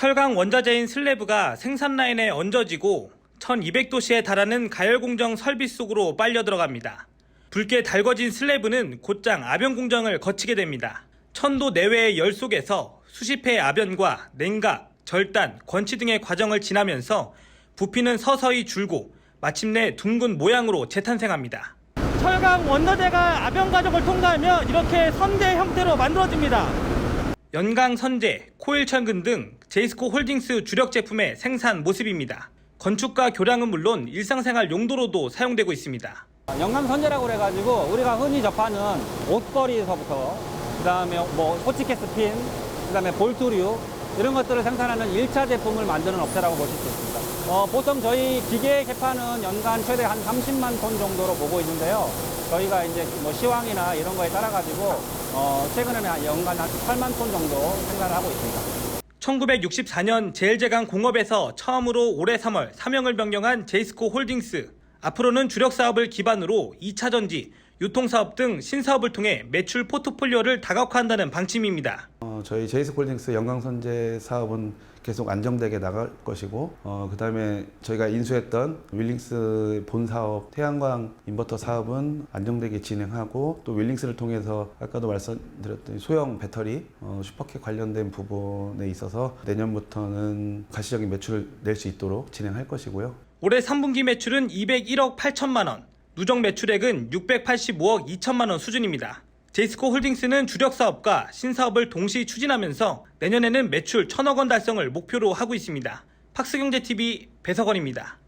철강 원자재인 슬래브가 생산 라인에 얹어지고 1200도씨에 달하는 가열 공정 설비 속으로 빨려 들어갑니다. 붉게 달궈진 슬래브는 곧장 아변 공정을 거치게 됩니다. 천도 내외의 열 속에서 수십 회의 아변과 냉각, 절단, 권치 등의 과정을 지나면서 부피는 서서히 줄고 마침내 둥근 모양으로 재탄생합니다. 철강 원자재가 아변 과정을 통과하면 이렇게 선제 형태로 만들어집니다. 연강 선제, 코일 철근 등 제이스코 홀딩스 주력 제품의 생산 모습입니다. 건축과 교량은 물론 일상생활 용도로도 사용되고 있습니다. 영감 선재라고 그래가지고 우리가 흔히 접하는 옷걸이에서부터 그다음에 뭐 호치케스 핀, 그다음에 볼트류 이런 것들을 생산하는 1차 제품을 만드는 업체라고 보실 수 있습니다. 어, 보통 저희 기계 개파는 연간 최대 한 30만 톤 정도로 보고 있는데요. 저희가 이제 뭐 시황이나 이런 거에 따라 가지고 어, 최근에는 한 연간 한 8만 톤 정도 생산을 하고 있습니다. 1964년 제일제강 공업에서 처음으로 올해 3월 사명을 변경한 제이스코 홀딩스. 앞으로는 주력 사업을 기반으로 2차 전지, 유통사업 등 신사업을 통해 매출 포트폴리오를 다각화한다는 방침입니다. 어, 저희 제이스콜딩스 영광선제 사업은 계속 안정되게 나갈 것이고 어, 그다음에 저희가 인수했던 윌링스 본 사업 태양광 인버터 사업은 안정되게 진행하고 또 윌링스를 통해서 아까도 말씀드렸던 소형 배터리 어, 슈퍼캣 관련된 부분에 있어서 내년부터는 가시적인 매출을 낼 수 있도록 진행할 것이고요. 올해 3분기 매출은 201억 8천만 원, 누적 매출액은 685억 2천만 원 수준입니다. 제이스코 홀딩스는 주력 사업과 신사업을 동시 추진하면서 내년에는 매출 1천억 원 달성을 목표로 하고 있습니다. 팍스경제TV 배석원입니다.